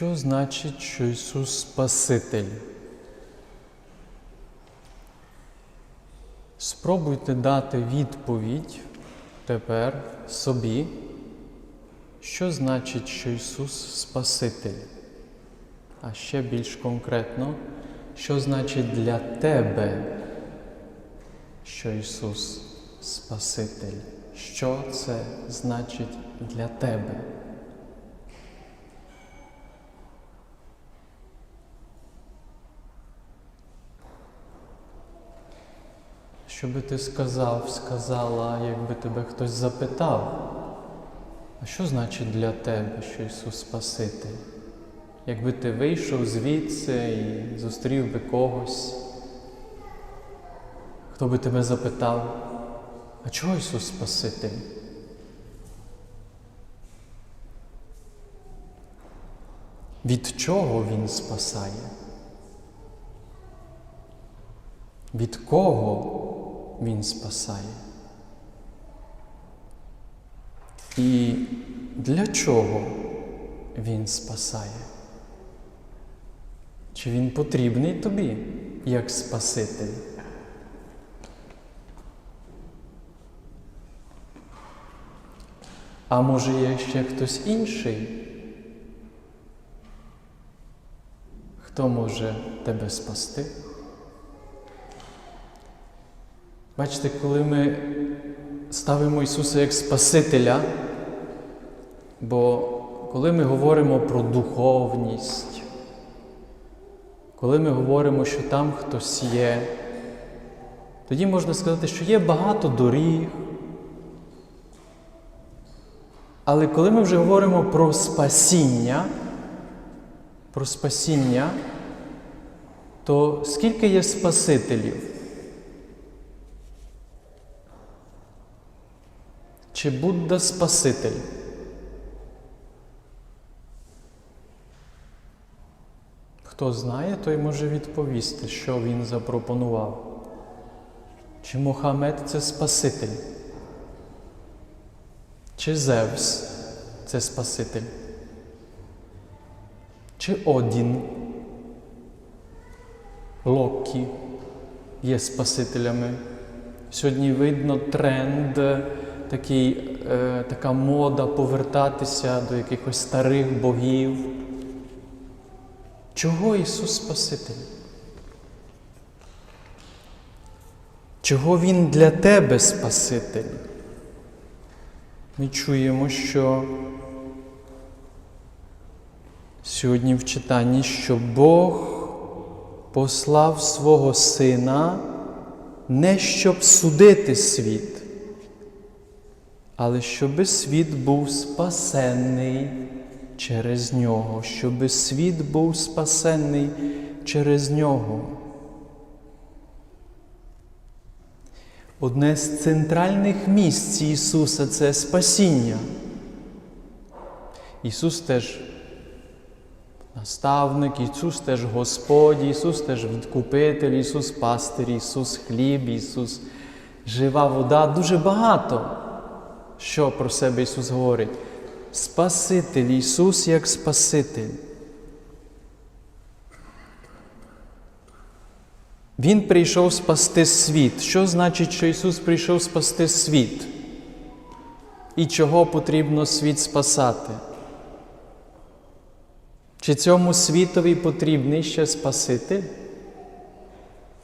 Що значить, що Ісус Спаситель? Спробуйте дати відповідь тепер собі, що значить, що Ісус Спаситель. А ще більш конкретно, що значить для тебе, що Ісус Спаситель? Що це значить для тебе? Що би ти сказав, сказала, якби тебе хтось запитав, а що значить для тебе, що Ісус Спаситель? Якби ти вийшов звідси і зустрів би когось, хто би тебе запитав, а чого Ісус Спаситель? Від чого Він спасає? Від кого Він спасає? І для чого Він спасає? Чи він потрібний тобі як Спаситель? А може є ще хтось інший? Хто може тебе спасти? Бачите, коли ми ставимо Ісуса як Спасителя, бо коли ми говоримо про духовність, коли ми говоримо, що там хтось є, тоді можна сказати, що є багато доріг. Але коли ми вже говоримо про спасіння, про спасіння, то скільки є Спасителів? Чи Будда Спаситель? Хто знає, той може відповісти, що він запропонував. Чи Мохамед це Спаситель? Чи Зевс це Спаситель? Чи Одін? Локі є Спасителями. Сьогодні видно тренд, такий, е, така мода повертатися до якихось старих богів. Чого Ісус Спаситель? Чого Він для тебе Спаситель? Ми чуємо, що сьогодні в читанні, що Бог послав свого Сина не щоб судити світ, але щоби світ був спасенний через нього, щоби світ був спасенний через нього. Одне з центральних місць Ісуса це спасіння. Ісус теж наставник, Ісус теж Господь, Ісус теж відкупитель, Ісус пастир, Ісус хліб, Ісус жива вода. Дуже багато, що про себе Ісус говорить. Спаситель, Ісус як Спаситель. Він прийшов спасти світ. Що значить, що Ісус прийшов спасти світ? І чого потрібно світ спасати? Чи цьому світові потрібний ще Спаситель?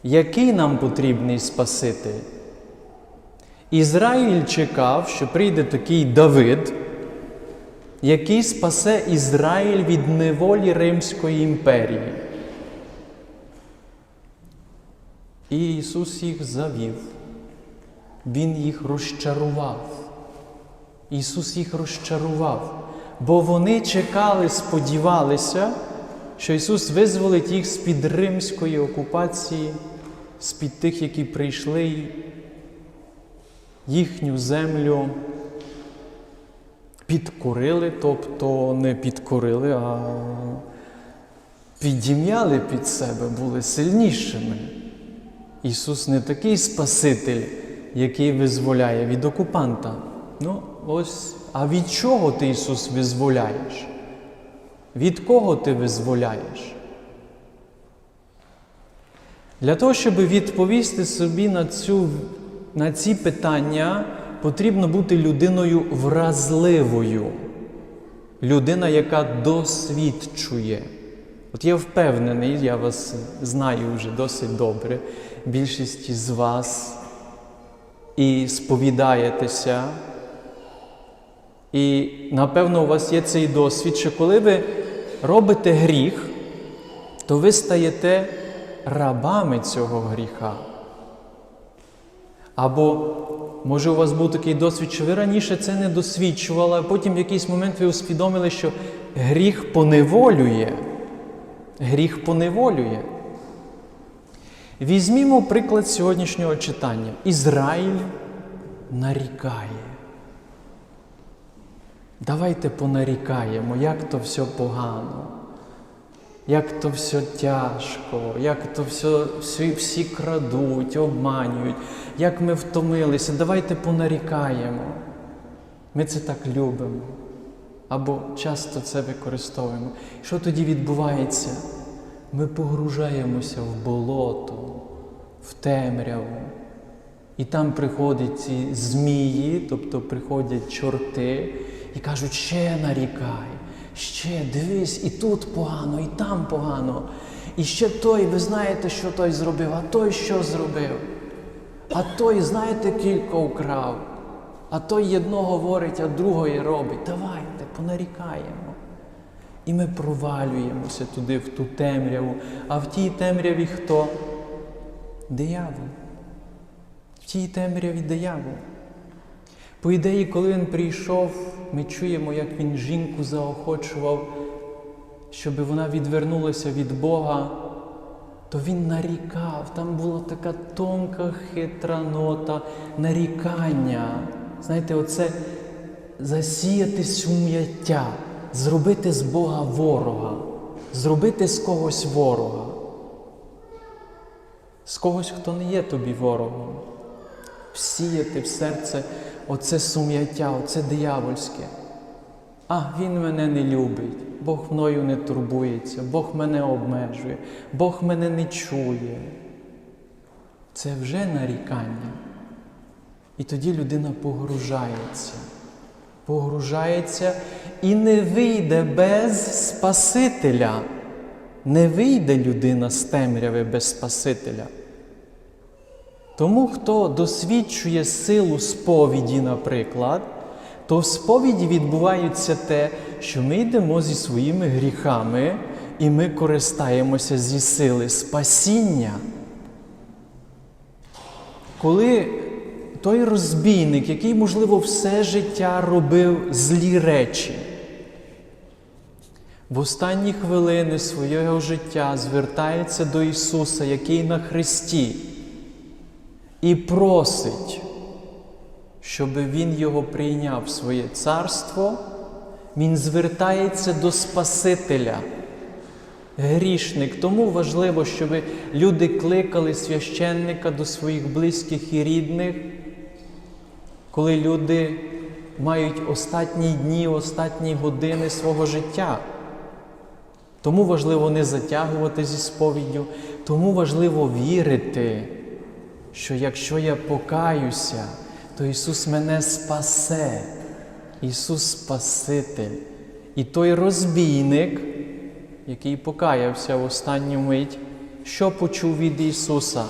Який нам потрібний Спаситель? Ізраїль чекав, що прийде такий Давид, який спасе Ізраїль від неволі Римської імперії. І Ісус їх завів, Він їх розчарував. Ісус їх розчарував, бо вони чекали, сподівалися, що Ісус визволить їх з-під римської окупації, з-під тих, які прийшли їхню землю, підкорили, тобто не підкорили, а підім'яли під себе, були сильнішими. Ісус не такий Спаситель, який визволяє від окупанта. Ну, ось, а від чого ти Ісус визволяєш? Від кого ти визволяєш? Для того, щоб відповісти собі на, цю, на ці питання, потрібно бути людиною вразливою, людина, яка досвідчує. От я впевнений, я вас знаю вже досить добре, більшість з вас і сповідаєтеся. І напевно у вас є цей досвід, що коли ви робите гріх, то ви стаєте рабами цього гріха. Або, може, у вас був такий досвід, що ви раніше це не досвідчували, а потім в якийсь момент ви усвідомили, що гріх поневолює. Гріх поневолює. Візьмімо приклад сьогоднішнього читання. Ізраїль нарікає. Давайте понарікаємо, як то все погано, як то все тяжко, як то все, всі, всі крадуть, обманюють, як ми втомилися. Давайте понарікаємо. Ми це так любимо. Або часто це використовуємо. Що тоді відбувається? Ми погружаємося в болото, в темряву. І там приходять ці змії, тобто приходять чорти і кажуть, ще нарікай, ще дивись, і тут погано, і там погано. І ще той, ви знаєте, що той зробив, а той що зробив. А той, знаєте, кілько украв. А той одно говорить, а другої робить. Давайте понарікаємо. І ми провалюємося туди, в ту темряву. А в тій темряві хто? Диявол. В тій темряві диявол. По ідеї, коли він прийшов, ми чуємо, як він жінку заохочував, щоб вона відвернулася від Бога, то він нарікав. Там була така тонка, хитра нота нарікання. Знаєте, оце засіяти сум'яття, зробити з Бога ворога, зробити з когось ворога, з когось, хто не є тобі ворогом, всіяти в серце оце сум'яття, оце диявольське. А він мене не любить, Бог мною не турбується, Бог мене обмежує, Бог мене не чує. Це вже нарікання. І тоді людина погружається, погружається і не вийде без Спасителя. Не вийде людина з темряви без Спасителя. Тому, хто досвідчує силу сповіді, наприклад, то в сповіді відбувається те, що ми йдемо зі своїми гріхами і ми користаємося зі сили спасіння. Коли той розбійник, який, можливо, все життя робив злі речі, в останні хвилини свого життя звертається до Ісуса, який на Христі, і просить, щоб Він його прийняв в своє царство, Він звертається до Спасителя. Грішник, тому важливо, щоб люди кликали священника до своїх близьких і рідних, коли люди мають останні дні, останні години свого життя. Тому важливо не затягувати зі сповіддю, тому важливо вірити, що якщо я покаюся, то Ісус мене спасе, Ісус Спаситель. І той розбійник, який покаявся в останню мить, що почув від Ісуса?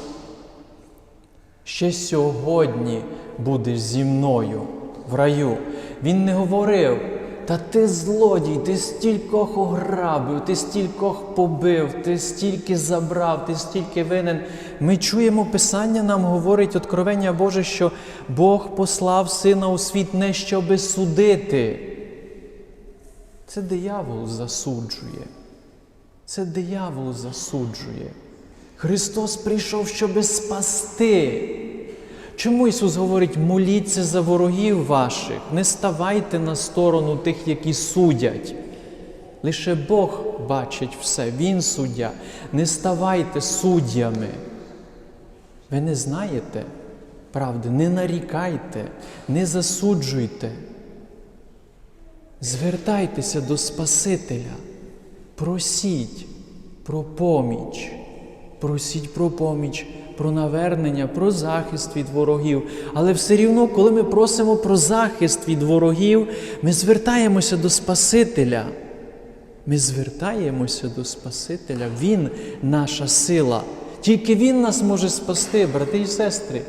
Ще сьогодні будеш зі мною в раю. Він не говорив, та ти злодій, ти стількох ограбив, ти стількох побив, ти стільки забрав, ти стільки винен. Ми чуємо Писання, нам говорить откровення Боже, що Бог послав Сина у світ не щоби судити. Це диявол засуджує. Це диявол засуджує. Христос прийшов, щоби спасти. Чому Ісус говорить, моліться за ворогів ваших, не ставайте на сторону тих, які судять. Лише Бог бачить все, Він суддя. Не ставайте суддями. Ви не знаєте правди, не нарікайте, не засуджуйте. Звертайтеся до Спасителя. Просіть про поміч, просіть про поміч, про навернення, про захист від ворогів. Але все рівно, коли ми просимо про захист від ворогів, ми звертаємося до Спасителя. Ми звертаємося до Спасителя. Він наша сила. Тільки Він нас може спасти, брати і сестри.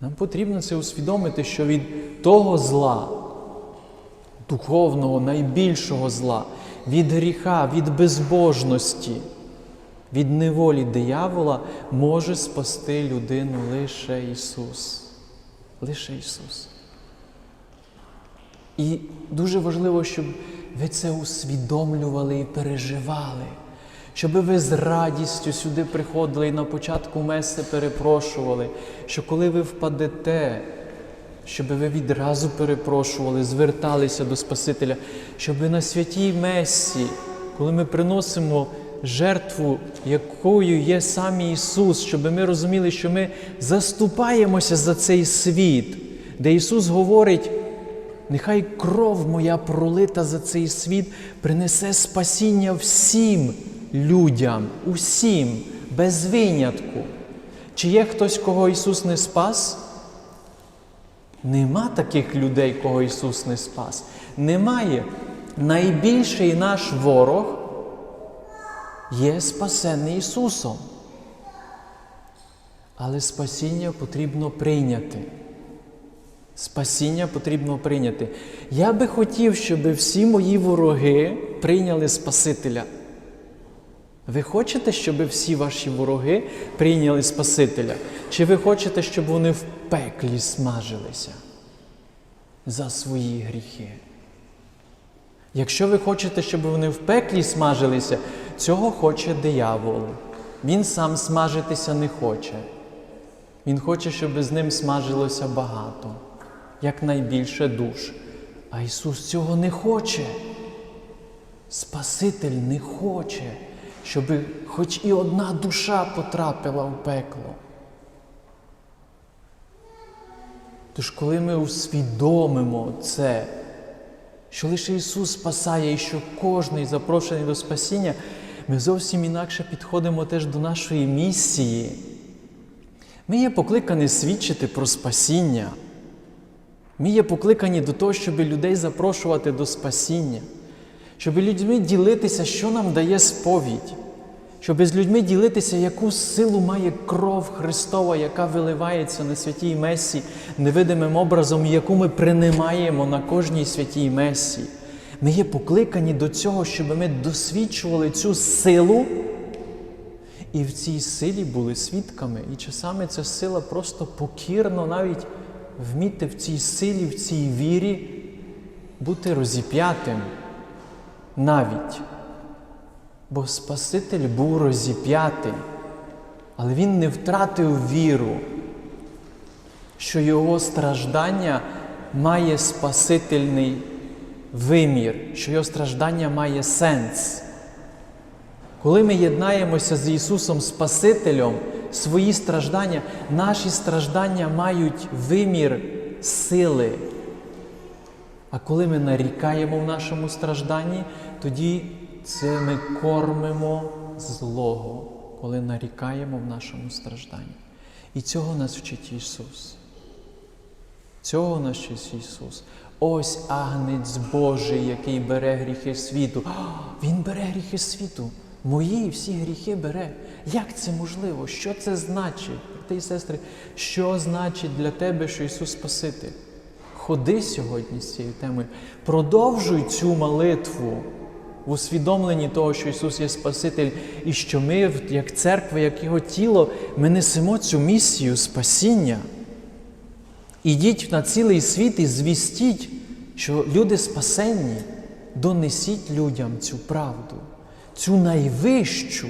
Нам потрібно це усвідомити, що від того зла, духовного, найбільшого зла, від гріха, від безбожності, від неволі диявола може спасти людину лише Ісус. Лише Ісус. І дуже важливо, щоб ви це усвідомлювали і переживали, щоб ви з радістю сюди приходили і на початку меси перепрошували, що коли ви впадете, щоб ви відразу перепрошували, зверталися до Спасителя, щоб на святій Месі, коли ми приносимо жертву, якою є сам Ісус, щоб ми розуміли, що ми заступаємося за цей світ, де Ісус говорить. Нехай кров моя пролита за цей світ принесе спасіння всім людям, усім, без винятку. Чи є хтось, кого Ісус не спас? Нема таких людей, кого Ісус не спас. Немає. Найбільший наш ворог є спасений Ісусом. Але спасіння потрібно прийняти. Спасіння потрібно прийняти. Я би хотів, щоб всі мої вороги прийняли Спасителя. Ви хочете, щоб всі ваші вороги прийняли Спасителя? Чи ви хочете, щоб вони в пеклі смажилися за свої гріхи? Якщо ви хочете, щоб вони в пеклі смажилися, цього хоче диявол. Він сам смажитися не хоче. Він хоче, щоб з ним смажилося багато якнайбільше душ. А Ісус цього не хоче. Спаситель не хоче, щоб хоч і одна душа потрапила в пекло. Тож, коли ми усвідомимо це, що лише Ісус спасає і що кожний запрошений до спасіння, ми зовсім інакше підходимо теж до нашої місії. Ми є покликані свідчити про спасіння. Ми є покликані до того, щоб людей запрошувати до спасіння, щоб людьми ділитися, що нам дає сповідь, щоб з людьми ділитися, яку силу має кров Христова, яка виливається на святій Месі невидимим образом, яку ми принимаємо на кожній святій Месі. Ми є покликані до цього, щоб ми досвідчували цю силу. І в цій силі були свідками. І часами ця сила просто покірно навіть вміти в цій силі, в цій вірі бути розіп'ятим навіть. Бо Спаситель був розіп'ятий, але Він не втратив віру, що Його страждання має Спасительний вимір, що Його страждання має сенс. Коли ми єднаємося з Ісусом Спасителем, свої страждання, наші страждання мають вимір сили. А коли ми нарікаємо в нашому стражданні, тоді це ми кормимо злого, коли нарікаємо в нашому стражданні. І цього нас вчить Ісус. Цього нас вчить Ісус. Ось агнець Божий, який бере гріхи світу. Він бере гріхи світу. Мої всі гріхи бере. Як це можливо? Що це значить, брати і сестри? Що значить для тебе, що Ісус Спаситель? Ходи сьогодні з цією темою. Продовжуй цю молитву в усвідомленні того, що Ісус є Спаситель, і що ми, як церква, як Його тіло, ми несемо цю місію спасіння. Ідіть на цілий світ і звістіть, що люди спасенні, донесіть людям цю правду цю найвищу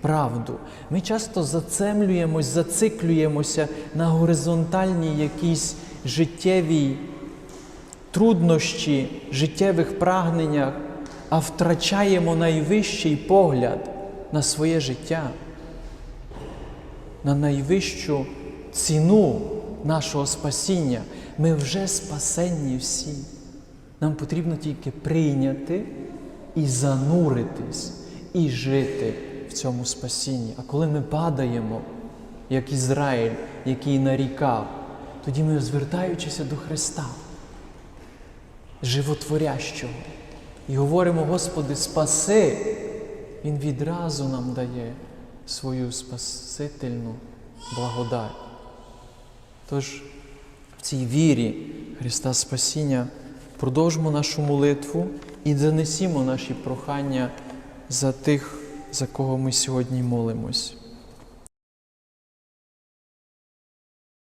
правду. Ми часто зацемлюємось, зациклюємося на горизонтальній якійсь життєвій труднощі, життєвих прагненнях, а втрачаємо найвищий погляд на своє життя, на найвищу ціну нашого спасіння. Ми вже спасенні всі. Нам потрібно тільки прийняти і зануритись, і жити в цьому спасінні. А коли ми падаємо, як Ізраїль, який нарікав, тоді ми, звертаючися до Христа, животворящого, і говоримо, Господи, спаси, Він відразу нам дає свою спасительну благодать. Тож в цій вірі Христа Спасіння продовжимо нашу молитву і занесімо наші прохання за тих, за кого ми сьогодні молимось.